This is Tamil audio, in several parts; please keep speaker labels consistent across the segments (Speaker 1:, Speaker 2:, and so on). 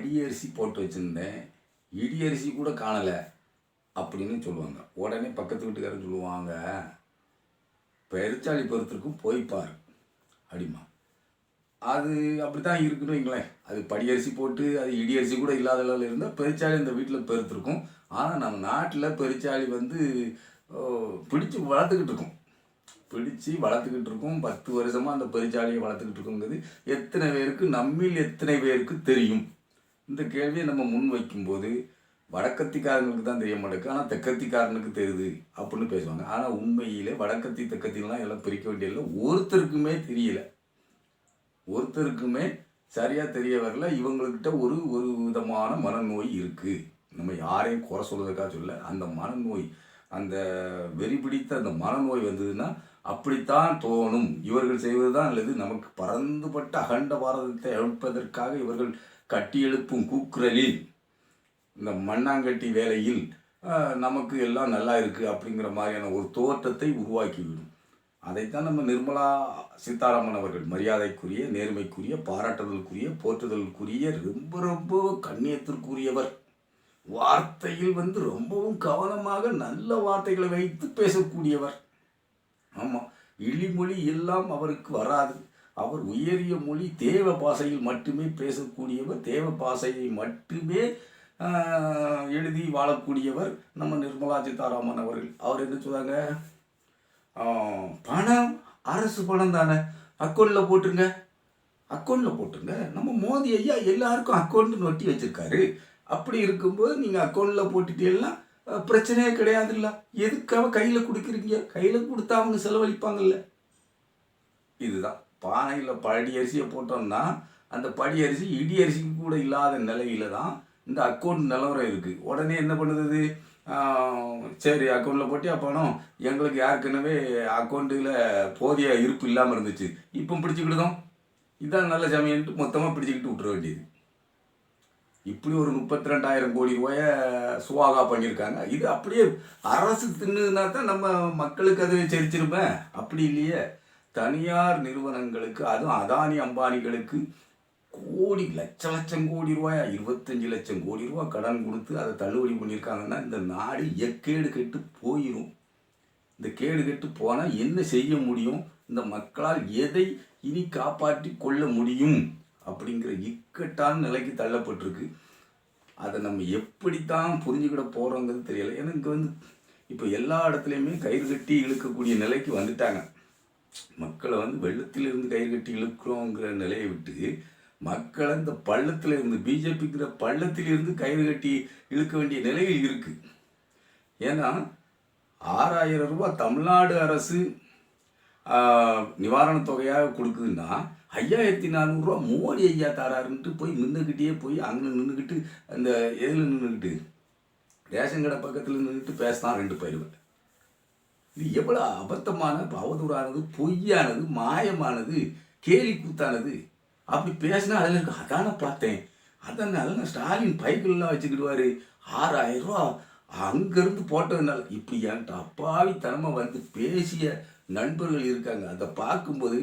Speaker 1: அடியரிசி போட்டு வச்சுருந்தேன். இடி அரிசி கூட காணலை அப்படின்னு சொல்லுவாங்க. உடனே பக்கத்து வீட்டுக்காரன் சொல்லுவாங்க பெருச்சாளி பொறுத்திருக்கும் போய் அப்படிமா அது அப்படி தான் இருக்குன்னு வைங்களேன். அது படியரிசி போட்டு அது இடியரிசி கூட இல்லாத அளவில் இருந்தால் பெருச்சாளி இந்த வீட்டில் பெருத்திருக்கும். ஆனால் நம்ம நாட்டில் பெருச்சாளி வந்து பிடிச்சி வளர்த்துக்கிட்டு இருக்கோம். பிடிச்சி வளர்த்துக்கிட்டு இருக்கோம். பத்து வருஷமாக அந்த பெருச்சாளியை வளர்த்துக்கிட்டு இருக்கோங்கிறது எத்தனை பேருக்கு நம்மில் எத்தனை பேருக்கு தெரியும். இந்த கேள்வியை நம்ம முன் வைக்கும்போது வடக்கத்திக்காரங்களுக்கு தான் தெரிய மாட்டேங்குது. ஆனால் தெக்கத்திக்காரனுக்கு தெரியுது அப்படின்னு பேசுவாங்க. ஆனால் உண்மையிலே வடக்கத்தி தெக்கத்திலாம் எல்லாம் பிரிக்க வேண்டியதில்லை. ஒருத்தருக்குமே தெரியல. ஒருத்தருக்குமே சரியாக தெரிய வரல. இவங்கக்கிட்ட ஒரு ஒரு விதமான மனநோய் இருக்குது நம்ம யாரையும் குறை சொல்றதுக்காக சொல்ல அந்த மனநோய் அந்த வெறி பிடித்த அந்த மனநோய் வந்ததுன்னா அப்படித்தான் தோணும். இவர்கள் செய்வது தான் அல்லது நமக்கு பறந்துபட்ட அகண்ட பாரதத்தை அழைப்பதற்காக இவர்கள் கட்டியெழுப்பும் கூக்குரலில் இந்த மண்ணாங்கட்டி வேலையில் நமக்கு எல்லாம் நல்லா இருக்குது அப்படிங்கிற மாதிரியான ஒரு தோற்றத்தை உருவாக்கிவிடும். அதைத்தான் நம்ம நிர்மலா சீதாராமன் அவர்கள் மரியாதைக்குரிய நேர்மைக்குரிய பாராட்டுதலுக்குரிய போற்றுதலுக்குரிய ரொம்ப ரொம்ப கண்ணியத்திற்குரியவர். வார்த்தையில் வந்து ரொம்பவும் கவனமாக நல்ல வார்த்தைகளை வைத்து பேசக்கூடியவர். ஆமாம் இழிமொழி எல்லாம் அவருக்கு வராது. அவர் உயரிய மொழி தேவ பாஷையில் மட்டுமே பேசக்கூடியவர் தேவ பாஷையை மட்டுமே எழுதி வாழக்கூடியவர் நம்ம நிர்மலா சீதாராமன் அவர்கள். அவர் என்ன சொல்றாங்க? பணம் அரசு பணம் தானே. அக்கௌண்ட்டில் போட்டுருங்க. அக்கௌண்ட்டில் போட்டுருங்க. நம்ம மோதி ஐயா எல்லாருக்கும் அக்கௌண்ட்டு நொட்டி வச்சுருக்காரு. அப்படி இருக்கும்போது நீங்கள் அக்கௌண்ட்டில் போட்டுட்டீங்கன்னா பிரச்சனையே பிரச்சனையே கிடையாதுல்ல. எதுக்காக கையில் கொடுக்குறீங்க? கையில் கொடுத்தா அவங்க செலவழிப்பாங்கல்ல. இதுதான். பானையில் படி அரிசியை போட்டோம்னா அந்த படி அரிசி இடி அரிசிக்கு கூட இல்லாத நிலையில தான் இந்த அக்கௌண்ட் நிலவரம் இருக்குது உடனே என்ன பண்ணுது? சரி அக்கௌண்ட்டில் போட்டியா பணம்? எங்களுக்கு ஏற்கனவே அக்கௌண்ட்டில் போதிய இருப்பு இல்லாமல் இருந்துச்சு. இப்போ பிடிச்சிக்கிட்டுதோம் இதான் நல்ல சமயம்ட்டு மொத்தமாக பிடிச்சிக்கிட்டு விட்டுற வேண்டியது. இப்படி ஒரு முப்பத்தி ரெண்டாயிரம் கோடி ரூபாயை சுவாகா பண்ணியிருக்காங்க. இது அப்படியே அரசு தின்னுனா தான் நம்ம மக்களுக்கு அது செரிச்சிருப்பேன் அப்படி இல்லையே. தனியார் நிறுவனங்களுக்கு அதுவும் அதானி அம்பானிகளுக்கு கோடி லட்ச லட்சம் கோடி ரூபாயா? இருபத்தஞ்சி லட்சம் கோடி ரூபாய் கடன் கொடுத்து அதை தள்ளுபடி பண்ணியிருக்காங்கன்னா இந்த நாடு எக்கேடு கெட்டு போயிடும் இந்த கேடு கெட்டு போனால் என்ன செய்ய முடியும்? இந்த மக்களால் எதை இனி காப்பாற்றி கொள்ள முடியும்? அப்படிங்கிற இக்கட்டான நிலைக்கு தள்ளப்பட்டிருக்கு. அதை நம்ம எப்படித்தான் புரிஞ்சுக்கிட போகிறோங்கிறது தெரியல. ஏன்னா இங்கே வந்து இப்போ எல்லா இடத்துலையுமே கயிறு கட்டி இழுக்கக்கூடிய நிலைக்கு வந்துட்டாங்க. மக்களை வந்து வெள்ளத்திலிருந்து கயிறு கட்டி இழுக்கிறோங்கிற நிலையை விட்டு மக்களை இந்த பள்ளத்தில் இருந்து பிஜேபிங்கிற பள்ளத்திலிருந்து கயிறு கட்டி இழுக்க வேண்டிய நிலையில் இருக்குது ஏன்னா ஆறாயிரம் ரூபாய் தமிழ்நாடு அரசு நிவாரணத் தொகையாக கொடுக்குதுன்னா ஐயாயிரத்தி நானூறுரூவா மோடி ஐயா தாராருன்ட்டு போய் நின்றுக்கிட்டே போய் அங்கே நின்றுக்கிட்டு அந்த எதில் நின்றுக்கிட்டு ரேஷன் கடை பக்கத்தில் நின்றுட்டு பேசினான் ரெண்டு பயிர்கள். இது எவ்வளோ அபத்தமான அவதூறானது பொய்யானது மாயமானது கேலி கூத்தானது. அப்படி பேசினா அதில் இருக்கு அதானே பார்த்தேன். அதான் நல்ல ஸ்டாலின் பைக்கிள்லாம் வச்சுக்கிடுவார். ஆறாயிரம் ரூபா அங்கேருந்து போட்டதுனால இப்படி என்கிட்ட அப்பாவித்தனமாக வந்து பேசிய நண்பர்கள் இருக்காங்க. அதை பார்க்கும்போது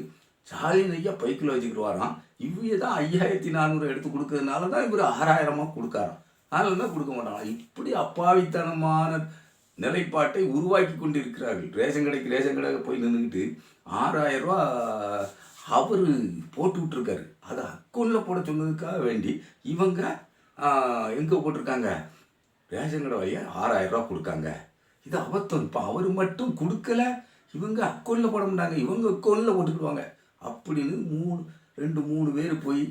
Speaker 1: ஸ்டாலின் ஐயா பைக்கில் வச்சுக்கிடுவாராம். இவங்க தான் ஐயாயிரத்தி நானூறு எடுத்து கொடுக்கறதுனால தான் இவர் ஆறாயிரமாக கொடுக்காராம். அதனால தான் கொடுக்க மாட்டாங்க இப்படி அப்பாவித்தனமான நிலைப்பாட்டை உருவாக்கி கொண்டிருக்கிறார்கள். ரேஷன் கடைக்கு ரேஷன் கடைக்கு போய் நின்றுக்கிட்டு ஆறாயிரம் ரூபா அவர் போட்டு விட்டுருக்காரு. அதை அக்கௌண்ட்டில் போட சொன்னதுக்காக வேண்டி இவங்க எங்கே போட்டிருக்காங்க? ரேஷன் கடை வழியாக ஆறாயிரம் ரூபா கொடுக்காங்க. இது அபத்தம். இப்போ அவர் மட்டும் கொடுக்கல இவங்க அக்கௌண்ட்டில் போட மாட்டாங்க. இவங்க அக்கௌண்ட்டில் போட்டுக்கிடுவாங்க. அப்படின்னு மூணு ரெண்டு மூணு பேர் போய்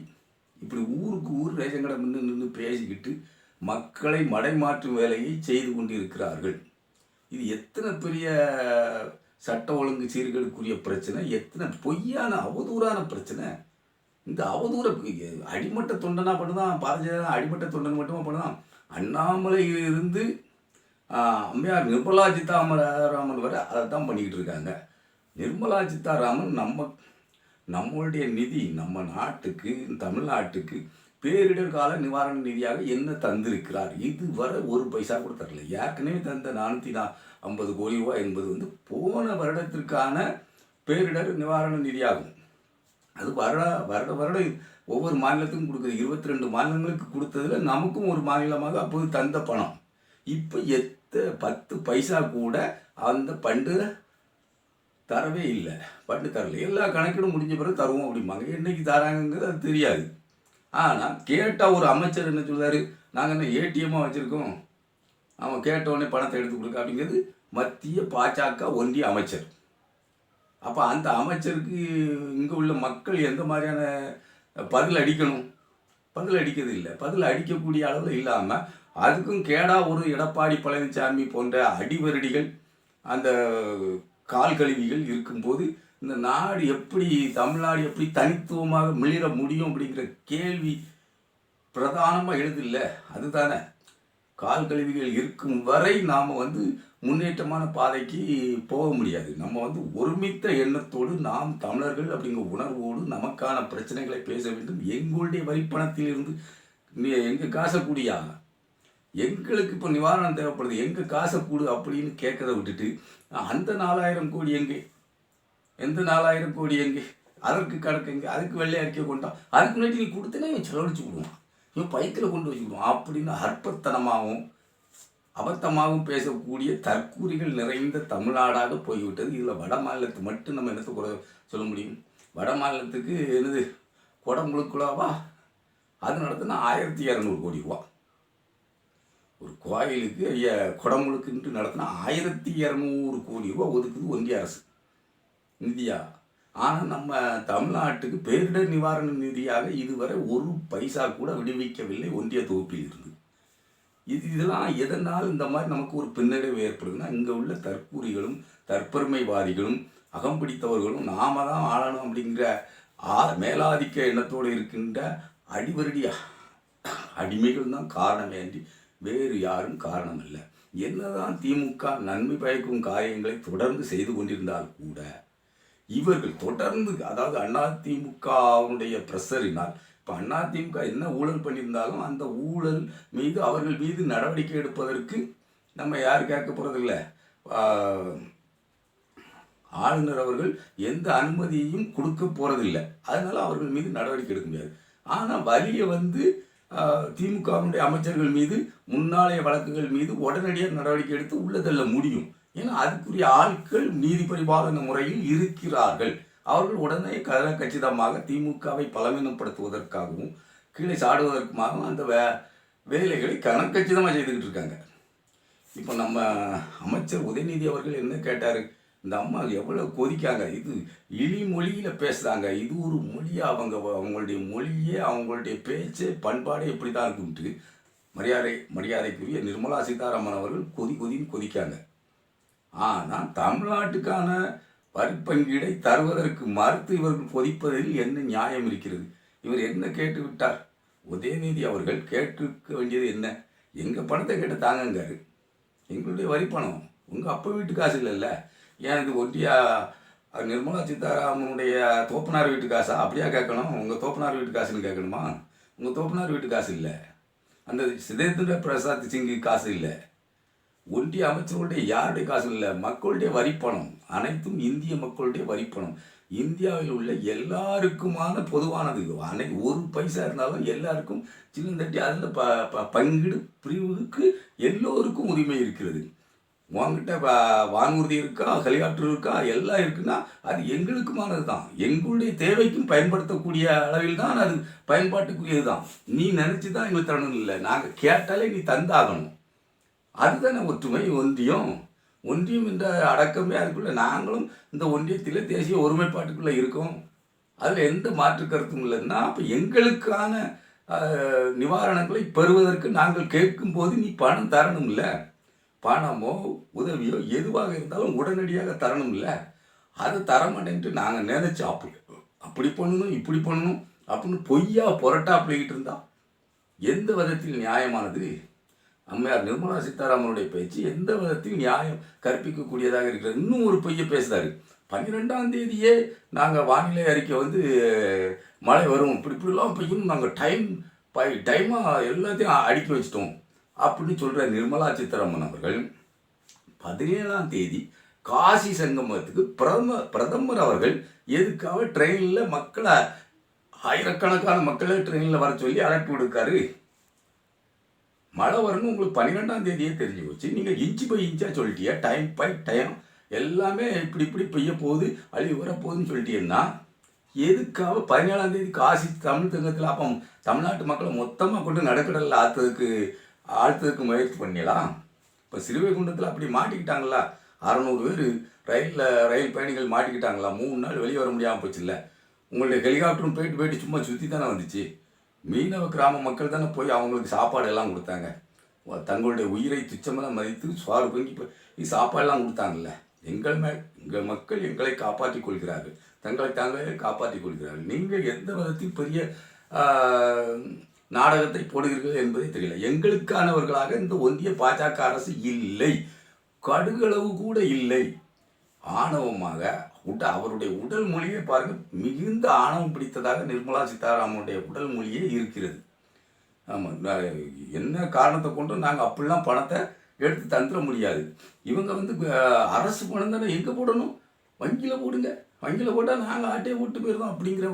Speaker 1: இப்படி ஊருக்கு ஊர் ரேஷன் கடை நின்று நின்று பேசிக்கிட்டு மக்களை மடைமாற்றும் வேலையை செய்து கொண்டிருக்கிறார்கள். இது எத்தனை பெரிய சட்ட ஒழுங்கு சீர்கேடுக்குரிய பிரச்சனை எத்தனை பொய்யான அவதூறான பிரச்சனை. இந்த அவதூற அடிமட்ட தொண்டனா பண்ணுதான் பாரதிய ஜனதா அடிமட்ட தொண்டன் மட்டுமா பண்ணுதான். அண்ணாமலையிலிருந்து இருந்து அம்மையார் நிர்மலா சீதாராமன் வரை அதை தான் பண்ணிக்கிட்டு இருக்காங்க. நிர்மலா சீதாராமன் நம்ம நம்மளுடைய நிதி நம்ம நாட்டுக்கு தமிழ்நாட்டுக்கு பேரிடர் கால நிவாரண நிதியாக என்ன தந்திருக்கிறார்? இதுவரை ஒரு பைசா கூட தரல. ஏற்கனவே தந்த நானூற்றி நா ஐம்பது கோடி ரூபாய் என்பது வந்து போன வருடத்திற்கான பேரிடர் நிவாரண நிதியாகும். அது வருட வருட வருடம் ஒவ்வொரு மாநிலத்துக்கும் கொடுக்குது. இருபத்தி ரெண்டு மாநிலங்களுக்கு கொடுத்ததுல நமக்கும் ஒரு மாநிலமாக அப்போது தந்த பணம். இப்போ எத்த பத்து பைசா கூட அந்த பண்டு தரவே இல்லை. பண்டு தரல. எல்லா கணக்கிடும் முடிஞ்ச பிறகு தருவோம் அப்படிம்பாங்க. என்னைக்கு தராங்கங்கிறது அது தெரியாது. ஆனால் கேட்டால் ஒரு அமைச்சர் என்ன சொல்கிறாரு நாங்கள் என்ன ஏடிஎம்மாக வச்சுருக்கோம். அவன் கேட்ட உடனே பணத்தை எடுத்து கொடுக்க அப்படிங்கிறது மத்திய பாஜக ஒன்றிய அமைச்சர். அப்போ அந்த அமைச்சருக்கு இங்கே உள்ள மக்கள் எந்த மாதிரியான பதில் அடிக்கணும்? பதில் அடிக்கிறது இல்லை. பதில் அடிக்கக்கூடிய அளவில் இல்லாமல் அதுக்கும் கேடா ஒரு எடப்பாடி பழனிசாமி போன்ற அடிவரடிகள் அந்த கால் கழுவிகள் இருக்கும்போது இந்த நாடு எப்படி தமிழ்நாடு எப்படி தனித்துவமாக மிளிர முடியும் அப்படிங்கிற கேள்வி பிரதானமாக எழுதில்ல அதுதானே. கால் கழிவுகள் இருக்கும் வரை நாம் வந்து முன்னேற்றமான பாதைக்கு போக முடியாது. நம்ம வந்து ஒருமித்த எண்ணத்தோடு நாம் தமிழர்கள் அப்படிங்கிற உணர்வோடு நமக்கான பிரச்சனைகளை பேச வேண்டும். எங்களுடைய வரிப்பணத்திலிருந்து எங்கள் காசை கூடியா? எங்களுக்கு இப்போ நிவாரணம் தேவைப்படுது. எங்கள் காசை கூடு அப்படின்னு கேட்கறத விட்டுட்டு அந்த நாலாயிரம் கோடி எங்கே? எந்த நாலாயிரம் கோடி எங்கே? அதற்கு கணக்கு எங்கே? அதுக்கு வெள்ளை அறிக்கை கொண்டான் அதுக்கு முன்னாடி நீ கொடுத்தனா இவன் செலவழிச்சு விடுவான் இவன் பயத்தில் கொண்டு வச்சுக்கிடுவான். அப்படின்னு அற்பத்தனமாகவும் அபத்தமாகவும் பேசக்கூடிய தற்கூறிகள் நிறைந்த தமிழ்நாடாக போய்விட்டது. இதில் வட மாநிலத்து மட்டும் நம்ம என்னத்தை குறை சொல்ல முடியும்? வட மாநிலத்துக்கு என்னது? குடமுழுக்குலாவா? அது நடத்தினா ஆயிரத்தி இரநூறு கோடி ரூபா. ஒரு கோயிலுக்கு ஐயா குடமுழுக்குன்ட்டு நடத்தினா ஆயிரத்தி இரநூறு கோடி ரூபா ஒதுக்குது ஒன்றிய அரசு. நிதியா ஆனால் நம்ம தமிழ்நாட்டுக்கு பேரிடர் நிவாரண நிதியாக இதுவரை ஒரு பைசா கூட விடுவிக்கவில்லை ஒன்றிய தொகுப்பில் இருந்து. இது இதெல்லாம் எதனால் இந்த மாதிரி நமக்கு ஒரு பின்னடைவு ஏற்படுதுன்னா இங்கே உள்ள தற்கூறிகளும் தற்பெருமைவாதிகளும் அகம்பிடித்தவர்களும் நாம தான் ஆளணும் அப்படிங்கிற ஆ மேலாதிக்க எண்ணத்தோடு இருக்கின்ற அடிவருடி அடிமைகள் தான் காரணமே அன்றி வேறு யாரும் காரணம் இல்லை என்னதான் திமுக நன்மை பயக்கும் காரியங்களை தொடர்ந்து செய்து கொண்டிருந்தால் கூட இவர்கள் தொடர்ந்து அதாவது அதிமுகவுடைய பிரஷரினால் இப்போ அதிமுக என்ன ஊழல் பண்ணியிருந்தாலும் அந்த ஊழல் மீது அவர்கள் மீது நடவடிக்கை எடுப்பதற்கு நம்ம யார் கேட்க போகிறதில்ல ஆளுநர் அவர்கள் எந்த அனுமதியையும் கொடுக்க போகிறதில்லை அதனால் அவர்கள் மீது நடவடிக்கை எடுக்க முடியாது. ஆனால் வழியை வந்து திமுகவினுடைய அமைச்சர்கள் மீது முன்னாளைய வழக்குகள் மீது உடனடியாக நடவடிக்கை எடுத்து உள்ளதல்ல முடியும். ஏன்னா அதுக்குரிய ஆட்கள் நீதி பரிபாலன முறையில் இருக்கிறார்கள். அவர்கள் உடனே கல கச்சிதமாக திமுகவை பலவீனப்படுத்துவதற்காகவும் கீழே சாடுவதற்குமாகவும் அந்த வே வேலைகளை கணக்கச்சிதமாக செய்துக்கிட்டு இருக்காங்க. இப்போ நம்ம அமைச்சர் உதயநிதி அவர்கள் என்ன கேட்டார்? இந்த அம்மா எவ்வளோ கொதிக்காங்க. இது இழி மொழியில் பேசுகிறாங்க இது ஒரு மொழியாக அவங்க அவங்களுடைய மொழியே அவங்களுடைய பேச்சே பண்பாடே இப்படி தான் இருக்குன்ட்டு மரியாதை மரியாதைக்குரிய நிர்மலா சீதாராமன் அவர்கள் கொதி கொதின்னு கொதிக்காங்க. ஆனால் தமிழ்நாட்டுக்கான வரிப்பங்கீடை தருவதற்கு மறுத்து இவர்கள் கொதிப்பதில் என்ன நியாயம் இருக்கிறது? இவர் என்ன கேட்டு விட்டார்? உதயநிதி அவர்கள் கேட்டிருக்க வேண்டியது என்ன? எங்கள் பணத்தை கேட்டு தாங்கங்காரு. எங்களுடைய வரி பணம் உங்கள் அப்பா வீட்டு காசு இல்லைல்ல ஏன் இது ஒட்டியா? நிர்மலா சீதாராமனுடைய தோப்பனார் வீட்டு காசா? அப்படியா கேட்கணும். உங்கள் தோப்பனார் வீட்டு காசுன்னு கேட்கணுமா? உங்கள் தோப்பனார் வீட்டு காசு இல்லை. அந்த சிதேந்திர பிரசாத் சிங்கு காசு இல்லை. ஒன்றிய அமைச்சர்களுடைய யாருடைய காசு இல்லை? மக்களுடைய வரிப்பணம். அனைத்தும் இந்திய மக்களுடைய வரிப்பணம். இந்தியாவில் உள்ள எல்லாருக்குமான பொதுவானது. அனை ஒரு பைசா இருந்தாலும் எல்லாருக்கும் சின்ன தட்டி அதில் ப ப- பங்கீடு பிரிவுக்கு எல்லோருக்கும் உரிமை இருக்கிறது. உங்ககிட்ட வா- வானூர்தி இருக்கா ஹெலிகாப்டர் இருக்கா எல்லாம் இருக்குன்னா அது எங்களுக்குமானது தான் எங்களுடைய தேவைக்கும் பயன்படுத்தக்கூடிய அளவில் தான் அது பயன்பாட்டுக்குரியது தான் நீ நினச்சி தான் எங்களுக்கு தரணும் இல்லை. நாங்கள் கேட்டாலே நீ தந்தாகணும். அதுதானே ஒற்றுமை ஒன்றியம். ஒன்றியம் என்ற அடக்கமே அதுக்குள்ளே நாங்களும் இந்த ஒன்றியத்தில் தேசிய ஒருமைப்பாட்டுக்குள்ளே இருக்கோம். அதில் எந்த மாற்று கருத்தும் இல்லைன்னா அப்போ எங்களுக்கான நிவாரணங்களை பெறுவதற்கு நாங்கள் கேட்கும்போது நீ பணம் தரணும் இல்லை. பணமோ உதவியோ எதுவாக இருந்தாலும் உடனடியாக தரணும் இல்லை அதை தரமாட்டேன்ட்டு நாங்கள் நினைச்சு அப்படி அப்படி பண்ணணும் இப்படி பண்ணணும் அப்படின்னு பொய்யா புரட்டா பிள்ளைகிட்டு இருந்தா எந்த விதத்தில் நியாயமானது? அம்மையார் நிர்மலா சீதாராமனுடைய பேச்சு எந்த விதத்தில் நியாயம் கற்பிக்கக்கூடியதாக இருக்கிறது? இன்னும் ஒரு பொய்யை பேசுகிறாரு பன்னிரெண்டாம் தேதியே நாங்கள் வானிலை அறிக்கை வந்து மழை வரும். இப்படி இப்படிலாம் பெய்யும் நாங்கள் டைம் பை டைமாக எல்லாத்தையும் அடுக்கி வச்சிட்டோம். அப்படின்னு சொல்கிற நிர்மலா சீதாராமன் அவர்கள் பதினேழாம் தேதி காசி சங்கமத்துக்கு பிரதமர் பிரதமர் அவர்கள் எதுக்காக ட்ரெயினில் மக்களை ஆயிரக்கணக்கான மக்களை ட்ரெயினில் வர சொல்லி அழைப்பு விடுக்காரு? மழை வரணும் உங்களுக்கு பன்னிரெண்டாம் தேதியே தெரிஞ்சு போச்சு. நீங்கள் இன்ச்சு பை இன்ச்சாக சொல்லிட்டியா? டைம் பை டைம் எல்லாமே இப்படி இப்படி பெய்ய போகுது அழிவு வரப்போகுதுன்னு சொல்லிட்டீங்கன்னா எதுக்காக பதினேழாம் தேதி காசி தமிழ் தங்கத்தில் அப்போ தமிழ்நாட்டு மக்களை மொத்தமாக கொண்டு நடக்கடலில் ஆத்ததுக்கு ஆழ்த்ததுக்கு முயற்சி பண்ணிடலாம் இப்போ சிறுவைகுண்டத்தில் அப்படி மாட்டிக்கிட்டாங்களா? அறநூறு பேர் ரயிலில் ரயில் பயணிகள் மாட்டிக்கிட்டாங்களா? மூணு நாள் வெளியே வர முடியாமல் போச்சுல்ல. உங்களுடைய ஹெலிகாப்டரும் போயிட்டு போயிட்டு சும்மா சுற்றி தானே வந்துச்சு. மீனவ கிராம மக்கள் தானே போய் அவங்களுக்கு சாப்பாடு எல்லாம் கொடுத்தாங்க. தங்களுடைய உயிரை துச்சமாக மதித்து சுவாறு பொங்கி போய் சாப்பாடெல்லாம் கொடுத்தாங்கல்ல. எங்கள் மே எங்கள் மக்கள் எங்களை காப்பாற்றிக் கொள்கிறார்கள். தங்களை தாங்களே காப்பாற்றிக் கொள்கிறார்கள். நீங்கள் எந்த விதத்தில் பெரிய நாடகத்தை போடுகிறீர்கள் என்பதை தெரியல. எங்களுக்கானவர்களாக இந்த ஒன்றிய பாஜக அரசு இல்லை. கடுகளவு கூட இல்லை. ஆணவமாக உட அவருடைய உடல் மொழியை பாருங்க மிகுந்த ஆணவம் பிடித்ததாக நிர்மலா சீதாராமனுடைய உடல் மொழியே இருக்கிறது. ஆமாம் என்ன காரணத்தை கொண்டு நாங்கள் அப்படிலாம் பணத்தை எடுத்து தந்துட முடியாது. இவங்க வந்து அரசு பணம் தானே எங்கே போடணும்? வங்கியில் போடுங்க. வங்கியில் போட்டால் நாங்கள் ஆட்டையை விட்டு போயிருந்தோம் அப்படிங்கிற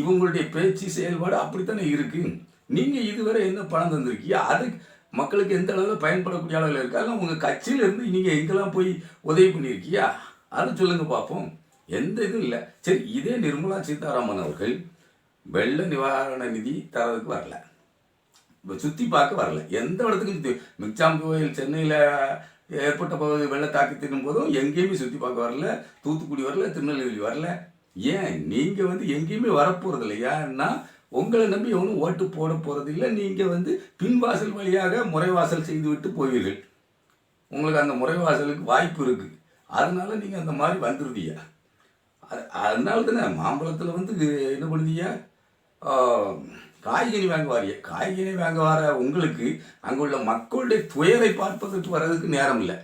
Speaker 1: இவங்களுடைய பேச்சு செயல்பாடு அப்படித்தானே இருக்குது நீங்கள் இதுவரை என்ன பணம் தந்திருக்கீங்க? அது மக்களுக்கு எந்த அளவில் பயன்படக்கூடிய அளவில் இருக்காங்க? உங்கள் கட்சியிலேருந்து நீங்கள் எங்கெல்லாம் போய் உதவி பண்ணியிருக்கியா அதை சொல்லுங்கள் பார்ப்போம். எந்த இதுவும் இல்லை. சரி இதே நிர்மலா சீதாராமன் அவர்கள் வெள்ள நிவாரண நிதி தரதுக்கு வரல. இப்போ சுற்றி பார்க்க வரல. எந்த இடத்துக்கும் சுற்றி மிக்சாம் கோயில் சென்னையில் ஏற்பட்ட பகுதி வெள்ள தின்னும் போதும் எங்கேயுமே சுற்றி பார்க்க வரல. தூத்துக்குடி வரல திருநெல்வேலி வரல. ஏன்? நீங்கள் வந்து எங்கேயுமே வரப்போகிறது இல்லை ஏன்னா உங்களை நம்பி எவனும் ஓட்டு போட போகிறது இல்லை. நீங்கள் வந்து பின்வாசல் வழியாக முறைவாசல் செய்து விட்டு போவீர்கள். உங்களுக்கு அந்த முறைவாசலுக்கு வாய்ப்பு இருக்குது அதனால நீங்கள் அந்த மாதிரி வந்துருதீங்க அது அதனால தானே மாம்பழத்தில் வந்து என்ன பண்ணுதீங்க காய்கறி வாங்க வாரிய காய்கறி வாங்க வர உங்களுக்கு அங்கே உள்ள மக்களுடைய துயரை பார்ப்பதற்கு வர்றதுக்கு நேரம் இல்லை.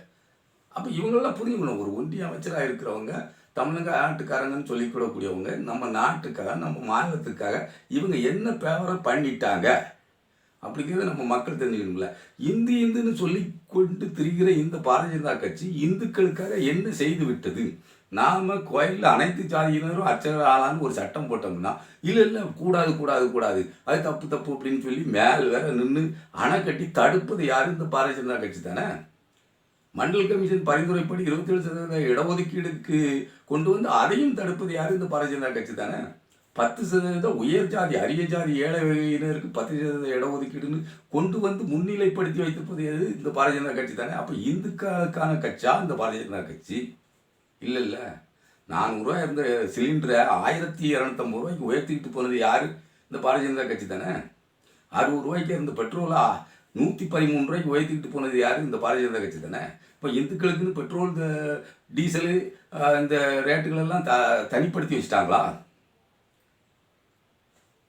Speaker 1: அப்போ இவங்களெல்லாம் புரிஞ்சுக்கணும். ஒரு ஒன்றிய அமைச்சராக இருக்கிறவங்க தமிழக நாட்டுக்காரங்கன்னு சொல்லிக்கூடக்கூடியவங்க நம்ம நாட்டுக்காக நம்ம மாநிலத்துக்காக இவங்க என்ன பேவரை பண்ணிட்டாங்க அப்படிங்கிறத நம்ம மக்கள் தெரிஞ்சுக்கணும்ல. இந்து இந்துன்னு சொல்லி கொண்டு திரிகிற இந்த பாரதிய ஜனதா கட்சி இந்துக்களுக்காக என்ன செய்து விட்டது? நாம் கோயிலில் அனைத்து ஜாதியினரும் அர்ச்சகர் ஆளான்னு ஒரு சட்டம் போட்டோம்னா இல்லை இல்லை கூடாது கூடாது கூடாது. அது தப்பு தப்பு அப்படின்னு சொல்லி மேல் வேற நின்று அணை கட்டி தடுப்பது யார்? இந்த பாரதிய ஜனதா கட்சி தானே? மண்டல் கமிஷன் பரிந்துரைப்படி இருபத்தேழு சதவீத இடஒதுக்கீடுக்கு கொண்டு வந்து அதையும் தடுப்பது யார்? இந்த பாரதிய ஜனதா கட்சி தானே. பத்து சதவீத உயர் ஜாதி அரிய ஜாதி ஏழை வகையினருக்கு பத்து சதவீத இடஒதுக்கீடுன்னு கொண்டு வந்து முன்னிலைப்படுத்தி வைத்திருப்பது எது? இந்த பாரதிய ஜனதா கட்சி தானே. அப்போ இந்துக்களுக்கான கட்சியா? இந்த பாரதிய ஜனதா கட்சி. இல்லை இல்லை. நானூறுரூவா இருந்த சிலிண்டரை ஆயிரத்தி இரநூத்தம்பது ரூபாய்க்கு உயர்த்திக்கிட்டு போனது யார்? இந்த பாரதிய ஜனதா கட்சி தானே. அறுபது ரூபாய்க்கு இருந்த பெட்ரோலா நூற்றி பதிமூணு ரூபாய்க்கு உயர்த்திக்கிட்டு போனது யார்? இந்த பாரதிய ஜனதா கட்சி தானே? இப்போ இந்துக்களுக்குன்னு பெட்ரோல் இந்த டீசலு இந்த ரேட்டுகளெல்லாம் த தனிப்படுத்தி வச்சுட்டாங்களா?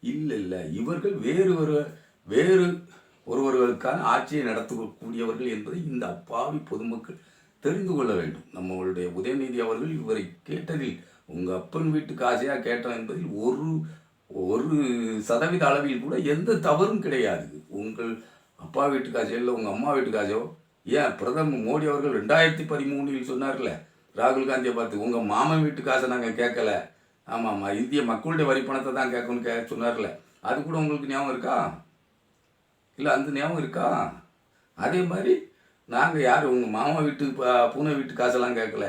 Speaker 1: இல்லை இல்லை. இவர்கள் வேறு ஒரு வேறு ஒருவர்களுக்கான ஆட்சியை நடத்தக்கூடியவர்கள் என்பதை இந்த அப்பாவி பொதுமக்கள் தெரிந்து கொள்ள வேண்டும். நம்மளுடைய உதயநிதி அவர்கள் இவரை கேட்டதில் உங்கள் அப்பன் வீட்டுக்கு ஆசையாக கேட்டோம் என்பதில் ஒரு ஒரு சதவீத அளவில் கூட எந்த தவறும் கிடையாது. உங்கள் அப்பா வீட்டு காசோ இல்லை உங்கள் அம்மா வீட்டு காசோ ஏன் பிரதமர் மோடி அவர்கள் ரெண்டாயிரத்தி பதிமூணில் சொன்னார்ல ராகுல் காந்தியை பார்த்து உங்கள் மாமன் வீட்டு காசை நாங்கள் கேட்கல. ஆமாம் ஆமாம் இந்திய மக்களுடைய வரி பணத்தை தான் கேட்கணும்னு கே சொன்னார்ல. அது கூட உங்களுக்கு ஞாபகம் இருக்கா? இல்லை அந்த ஞாபகம் இருக்கா? அதே மாதிரி நாங்கள் யார்? உங்கள் மாமா வீட்டு பூனை வீட்டு காசெல்லாம் கேட்கல.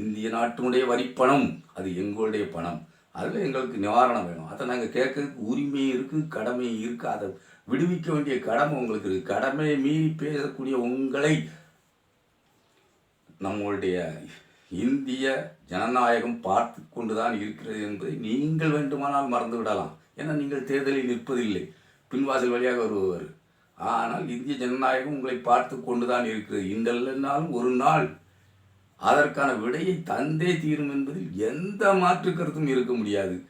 Speaker 1: இந்திய நாட்டினுடைய வரிப்பணம் அது எங்களுடைய பணம். அதில் எங்களுக்கு நிவாரணம் வேணும். அதை நாங்கள் கேட்கறதுக்கு உரிமை இருக்குது கடமை இருக்குது அதை விடுவிக்க வேண்டிய கடமை உங்களுக்கு இருக்குது கடமையை மீறி பேசக்கூடிய உங்களை நம்மளுடைய இந்திய ஜனநாயகம் பார்த்து கொண்டு தான் இருக்கிறது என்பதை நீங்கள் வேண்டுமானால் மறந்து விடலாம். ஏன்னா நீங்கள் தேர்தலில் நிற்பதில்லை. பின்வாசல் வழியாக வருபவர். ஆனால் இந்திய ஜனநாயகம் உங்களை பார்த்து கொண்டு தான் இருக்கிறது. இன்றெல்லாம் ஒரு நாள் அதற்கான விடையை தந்தே தீரும் என்பதில் எந்த மாற்று கருத்தும் இருக்க முடியாது.